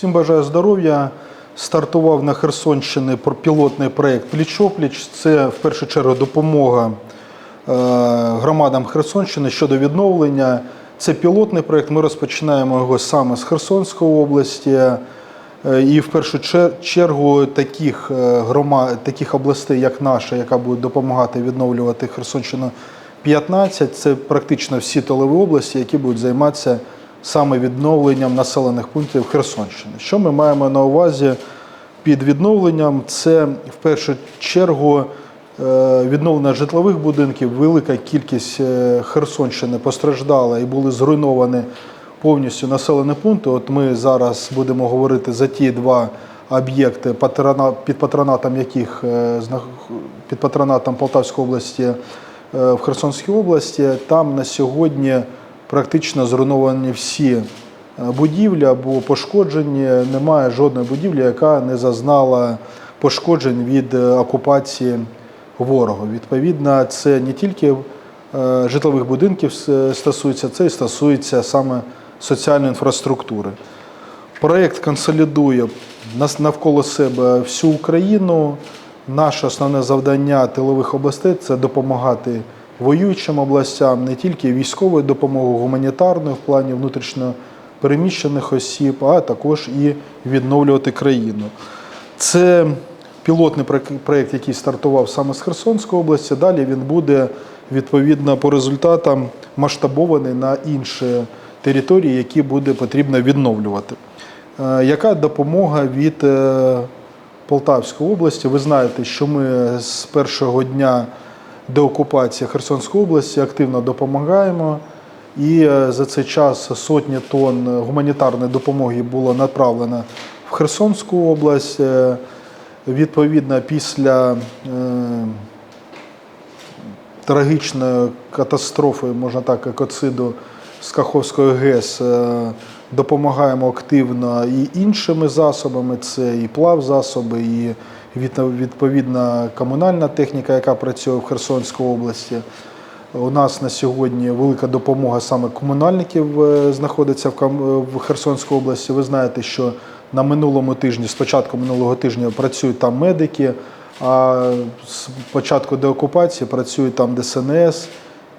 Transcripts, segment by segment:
Всім бажаю здоров'я. Стартував на Херсонщині пілотний проєкт Пліч-опліч. Це в першу чергу допомога е, громадам Херсонщини щодо відновлення. Це пілотний проєкт. Ми розпочинаємо його саме з Херсонської області. Е, І в першу чергу таких е, громад, таких областей, як наша, яка буде допомагати відновлювати Херсонщину 15, це практично всі тилові області, які будуть займатися саме відновленням населених пунктів Херсонщини. Що ми маємо на увазі під відновленням? Це в першу чергу е, відновлення житлових будинків. Велика кількість е, Херсонщини постраждала і були зруйновані повністю населені пункти. От ми зараз будемо говорити за ті два об'єкти, під патронатом яких е, під патронатом Полтавської області в Херсонській області. Там на сьогодні практично зруйновані всі е, будівлі або пошкоджені. Немає жодної будівлі, яка не зазнала пошкоджень від е, окупації ворога. Відповідно, це не тільки е, житлових будинків стосується, це і стосується саме соціальної інфраструктури. Проєкт консолідує навколо себе всю Україну. Наше основне завдання тилових областей це допомагати воюючим областям не тільки військовою допомогою, гуманітарною в плані внутрішньо переміщених осіб, а також і відновлювати країну. Це пілотний проєкт, який стартував саме з Херсонської області. Далі він буде відповідно по результатам масштабований на інші території, які буде потрібно відновлювати. Е, Яка допомога від е, Полтавської області? Ви знаєте, що ми з першого дня деокупації Херсонської області активно допомагаємо. І е, за цей час сотні тонн гуманітарної допомоги було направлено в Херсонську область. Е, Відповідно, після е, трагічної катастрофи, можна так, екоциду з Каховської ГЕС допомагаємо активно і іншими засобами. Це і плавзасоби, і відповідна комунальна техніка, яка працює в Херсонській області. У нас на сьогодні велика допомога саме комунальників е, знаходиться в Херсонській області. Ви знаєте, що на минулому тижні, з початку минулого тижня, працюють там медики, а з початку деокупації працюють там ДСНС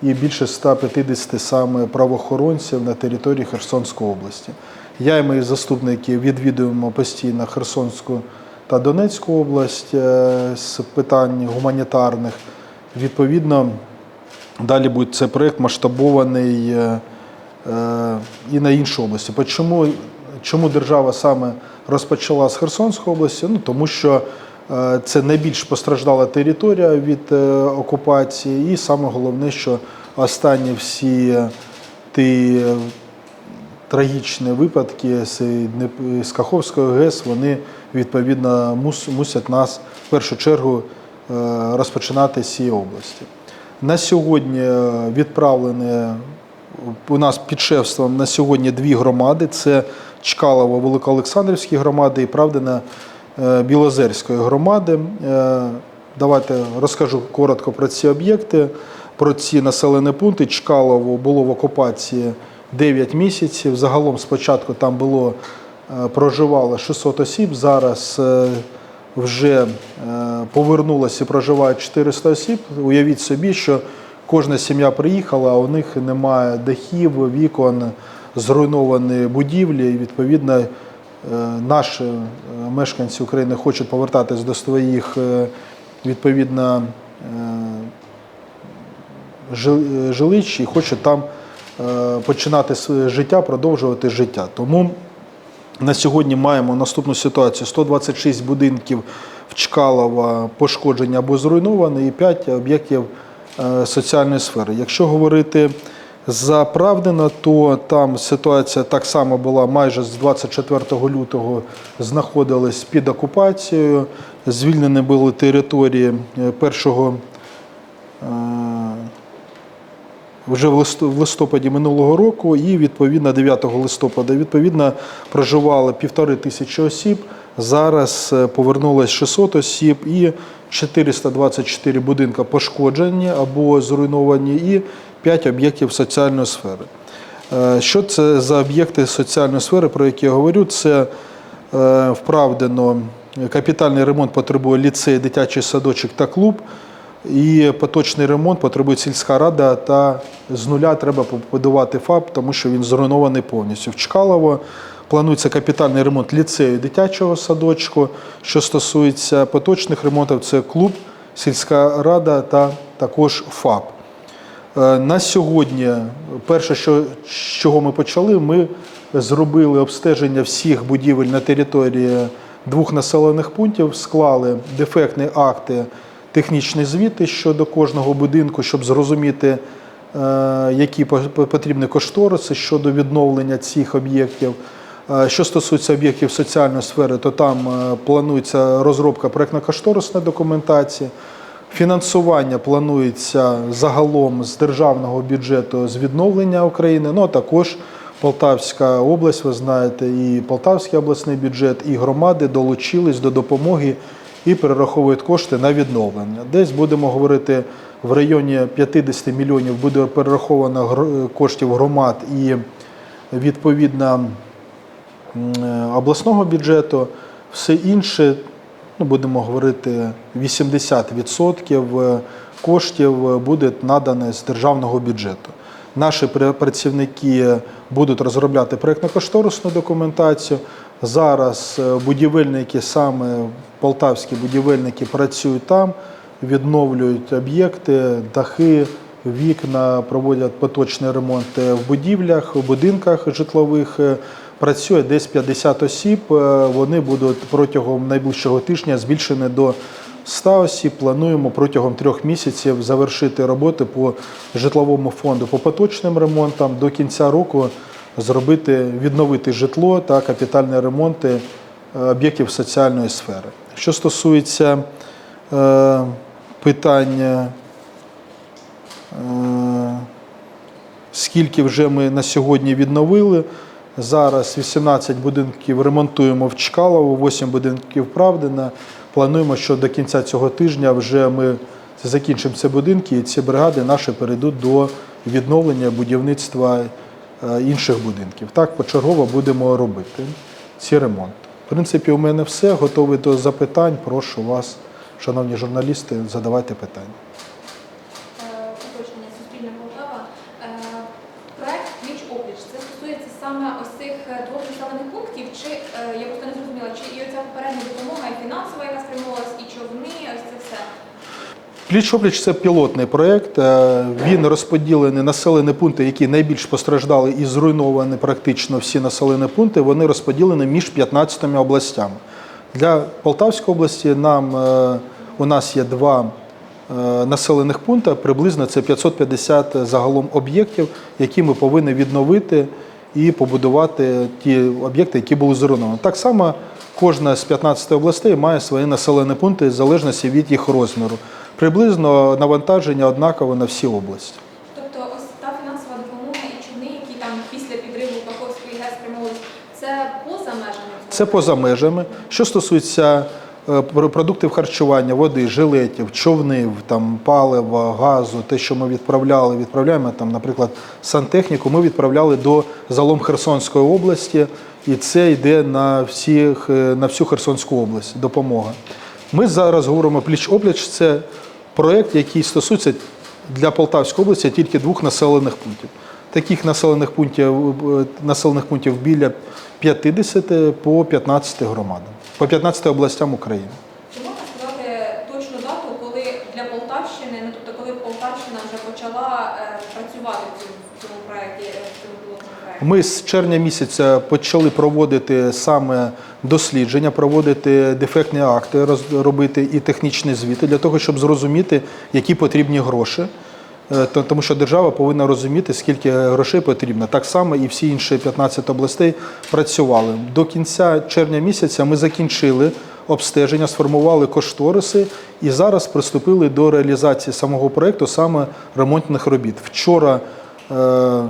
і більше 150 саме правоохоронців на території Херсонської області. Я і мої заступники відвідуємо постійно Херсонську та Донецьку область е, з питань гуманітарних. Відповідно, Далі буде цей проєкт масштабований е, е, і на інші області. Чому, чому держава саме розпочала з Херсонської області? Ну, тому що це найбільш постраждала територія від е, окупації, і саме головне, що останні всі ті е, трагічні випадки з, Каховської ГЕС, вони відповідно мусять нас в першу чергу е, розпочинати з цієї області. На сьогодні е, відправлені у нас під шефством на сьогодні дві громади: це Чкалово Великоолександрівські громади і Правдина е, Білозерської громади. Е, Давайте розкажу коротко про ці об'єкти, про ці населені пункти. Чкалово було в окупації 9 місяців. Загалом спочатку там було е, проживало 600 осіб. Зараз е, вже е, повернулося і проживають 400 осіб. Уявіть собі, що кожна сім'я приїхала, а у них немає дахів, вікон, зруйновані будівлі. І відповідно е, наші е, мешканці України хочуть повертатись до своїх е, відповідно е, жилищ і хочуть там е, починати своє життя, продовжувати життя. Тому на сьогодні маємо наступну ситуацію: 126 будинків в Чкалова пошкоджені або зруйновані, і 5 об'єктів соціальної сфери. Якщо говорити за Правдина, то там ситуація так само була майже з 24 лютого знаходились під окупацією. Звільнені були території е, першого е, вже в листопаді минулого року, і відповідно 9 листопада відповідно проживали півтори тисячі осіб. Зараз е, повернулось 600 осіб і 424 будинка пошкоджені або зруйновані, і 5 об'єктів соціальної сфери. Е, Що це за об'єкти соціальної сфери, про які я говорю? Це е, вправдано. Капітальний ремонт потребує ліцей, дитячий садочок та клуб. І поточний ремонт потребує сільська рада та з нуля треба побудувати ФАП, тому що він зруйнований повністю. В Чкалово планується капітальний ремонт ліцею дитячого садочку. Що стосується поточних ремонтів, це клуб, сільська рада та також ФАП. Е, На сьогодні, перше, що, з чого ми почали, ми зробили обстеження всіх будівель на території двох населених пунктів, склали дефектні акти, технічні звіти щодо кожного будинку, щоб зрозуміти, е, які по- по- потрібні кошториси щодо відновлення цих об'єктів. Е, Що стосується об'єктів соціальної сфери, то там планується розробка проєктно-кошторисної документації. Фінансування планується загалом з державного бюджету з відновлення України. Ну а також Полтавська область, ви знаєте, і Полтавський обласний бюджет, і громади долучились до допомоги і перераховують кошти на відновлення. Десь будемо говорити в районі 50 мільйонів буде перераховано коштів громад і відповідно е, обласного бюджету. Все інше, ну, будемо говорити, 80% коштів буде надане з державного бюджету. Наші працівники будуть розробляти проєктно-кошторисну документацію. Зараз е, будівельники, саме полтавські будівельники, працюють там, відновлюють об'єкти, дахи, вікна, проводять поточний ремонт е, в будівлях, в будинках житлових. Працює десь 50 осіб. Е, Вони будуть протягом найближчого тижня збільшені до 100 осіб. Плануємо протягом трьох місяців завершити роботи по житловому фонду по поточним ремонтам. До кінця року зробити відновити житло та капітальні ремонти е, об'єктів соціальної сфери. Що стосується е, питання. е, скільки вже ми на сьогодні відновили. Зараз 18 будинків ремонтуємо в Чкалово, 8 будинків Правдина. Плануємо, що до кінця цього тижня вже ми закінчимо ці будинки, і ці бригади наші перейдуть до відновлення будівництва е, інших будинків. Так, почергово будемо робити ці ремонти. В принципі, у мене все. Готовий до запитань. Прошу вас, шановні журналісти, задавайте питання. Е, Уточнення Суспільне Полтава. Е, Проект пліч опліч це стосується саме ось цих е, двох населених пунктів, чи е, я просто не зрозуміла, чи і оця попередня допомога, і фінансова, яка спрямовувалась, і човни, ось це все. Пліч-опліч це пілотний проєкт. Е, Він розподілений населені пункти, які найбільш постраждали і зруйновані практично всі населені пункти. Вони розподілені між 15 областями. Для Полтавської області нам у нас є два населених пункти. Приблизно це 550 загалом об'єктів, які ми повинні відновити і побудувати ті об'єкти, які були зруйновані. Так само кожна з 15 областей має свої населені пункти в залежності від їх розміру. Приблизно навантаження однакове на всі області. Тобто ось та фінансова допомога і човни, які там після підриву Каховської ГЕС спрямовувались, це поза межами? Це поза межами. Що стосується продуктів харчування, води, жилетів, човнів, там, палива, газу, те, що ми відправляли, відправляємо, там, наприклад, сантехніку, ми відправляли до залом Херсонської області, і це йде на, всіх, е, на всю Херсонську область допомога. Ми зараз говоримо пліч-опліч, це проєкт, який стосується для Полтавської області тільки двох населених пунктів. Таких населених пунктів, е, населених пунктів біля 50 по 15 громадам, по 15 областям України. Чи можна сказати точну дату, коли для Полтавщини, ну тобто коли Полтавщина вже почала е, працювати в цьому, в цьому проєкті, е, в цьому проєкті? Ми з червня місяця почали проводити саме дослідження, проводити дефектні акти, робити і технічні звіти для того, щоб зрозуміти, які потрібні гроші. Е, то- Тому що держава повинна розуміти, скільки грошей потрібно. Так само і всі інші 15 областей працювали. До кінця червня місяця ми закінчили обстеження, сформували кошториси і зараз приступили до реалізації самого проєкту, саме ремонтних робіт. Вчора Е,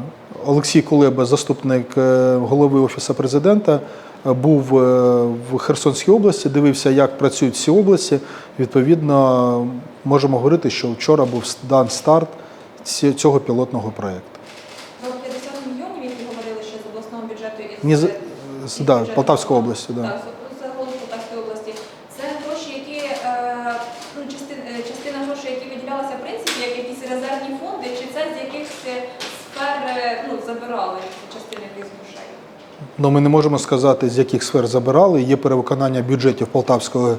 Олексій Кулеба, заступник е, голови Офісу президента, був в Херсонській області, дивився, як працюють всі області. Відповідно, можемо говорити, що вчора був дан старт цього пілотного проєкту. Про 50 мільйонів, які говорили ще з обласного бюджету і Ні, з з- да, бюджети. Полтавської області, да. Так, з- загалом Полтавської області. Це гроші, які е, ну, частина, частина грошей, які виділялися в принципі, як якісь резервні фонди, чи це з якихось е, сфер е, ну, забирали частину якихось грошей? Ну, ми не можемо сказати, з яких сфер забирали. Є перевиконання бюджетів Полтавської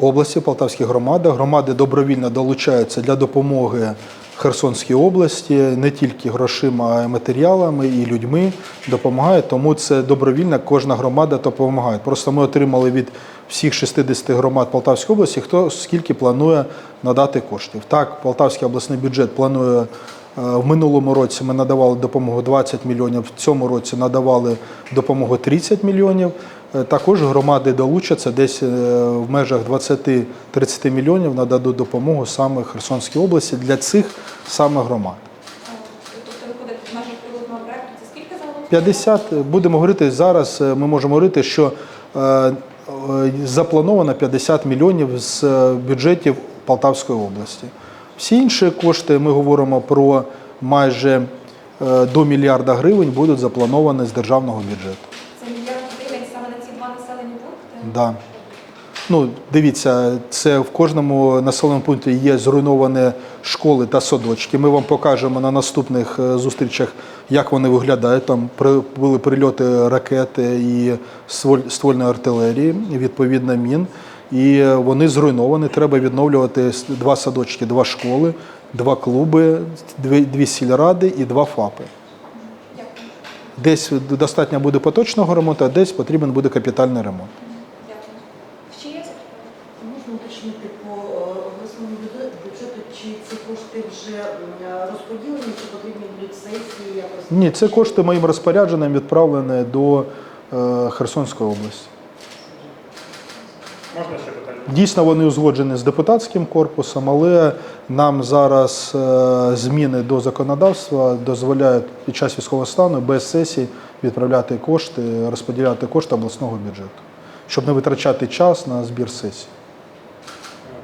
області, Полтавських громад. Громади добровільно долучаються для допомоги Херсонській області не тільки грошима, а й матеріалами і людьми допомагає. Тому це добровільно, кожна громада допомагає. Просто ми отримали від всіх 60 громад Полтавської області, хто скільки планує надати коштів. Так, Полтавський обласний бюджет планує В минулому році ми надавали допомогу 20 мільйонів, в цьому році надавали допомогу 30 мільйонів. Е, Також громади долучаться десь е, в межах 20-30 мільйонів нададуть допомогу саме Херсонській області для цих саме громад. Е, Тобто виходить в межах пілотного проекту, це скільки загалом? 50, е, будемо говорити зараз, е, ми можемо говорити, що е, е, заплановано 50 мільйонів з е, бюджетів Полтавської області. Всі інші кошти, ми говоримо про майже е, до мільярда гривень, будуть заплановані з державного бюджету. Це мільярд гривень саме на ці два населені пункти? Да. Ну, дивіться, це в кожному населеному пункті є зруйновані школи та садочки. Ми вам покажемо на наступних е, зустрічах, як вони виглядають. Там були прильоти ракети і стволь- ствольної артилерії, відповідно мін. І е, вони зруйновані. Треба відновлювати два садочки, два школи, два клуби, дві, дві сільради і два ФАПи. Десь достатньо буде поточного ремонту, а десь потрібен буде капітальний ремонт. Ще є? Можна уточнити по е, обласному бюджету, чи ці кошти вже розподілені, чи потрібні будуть сесії якось? Ні, це кошти моїм розпорядженням відправлені до е, Херсонської області. Можна ще питання? Дійсно, вони узгоджені з депутатським корпусом, але нам зараз е, зміни до законодавства дозволяють під час військового стану без сесії відправляти кошти, розподіляти кошти обласного бюджету, щоб не витрачати час на збір сесій.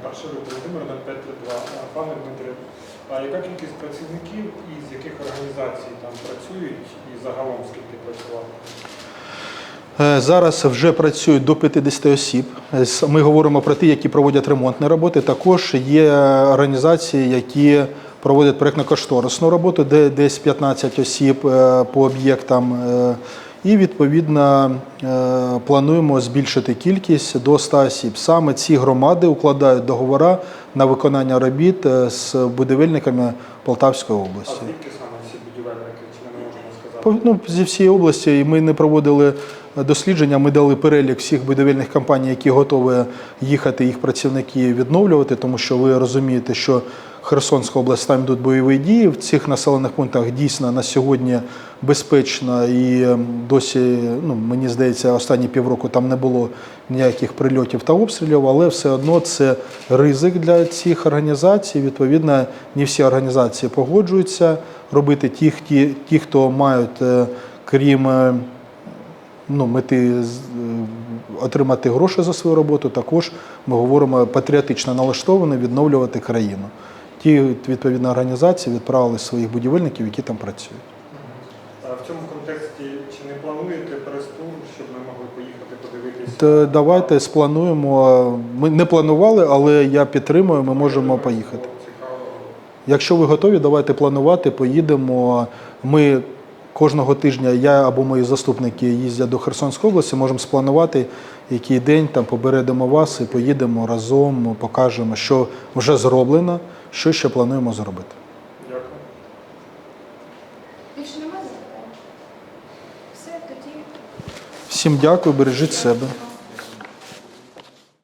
Володимир 0532. Пане Дмитре, а яка кількість працівників і з яких організацій там працюють і загалом скільки Зараз вже працюють до 50 осіб. Е, Ми говоримо про ті, які проводять ремонтні роботи. Також є організації, які проводять проєктно-кошторисну роботу, де десь 15 осіб е, по об'єктам. Е, І відповідно е, плануємо збільшити кількість до 100 осіб. Саме ці громади укладають договори на виконання робіт е, з будівельниками Полтавської області. звідки саме всі будівельники, чи не можемо сказати? По- Ну, зі всієї області і ми не проводили дослідження. Ми дали перелік всіх будівельних компаній, які готові їхати, їх працівники відновлювати, тому що ви розумієте, що Херсонська область там йдуть бойові дії. В цих населених пунктах дійсно на сьогодні безпечно і ем, досі, ну мені здається, останні півроку там не було ніяких прильотів та обстрілів, але все одно це ризик для цих організацій. Відповідно, не всі організації погоджуються робити ті, ті, ті хто мають, е, крім е, ну, мети е, отримати гроші за свою роботу, також ми говоримо патріотично налаштовані відновлювати країну. Ті відповідно організації відправили своїх будівельників, які там працюють. А в цьому контексті чи не плануєте прес-тур, щоб ми могли поїхати подивитися? Давайте сплануємо. Ми не планували, але я підтримую. Ми можемо поїхати. Якщо ви готові, давайте планувати. Поїдемо. Ми кожного тижня, я або мої заступники їздять до Херсонської області. Можемо спланувати, який день там побередемо вас і поїдемо разом, покажемо, що вже зроблено, що ще плануємо зробити. Дякую. Більше немає запитань? Все, тоді. Всім дякую, бережіть себе.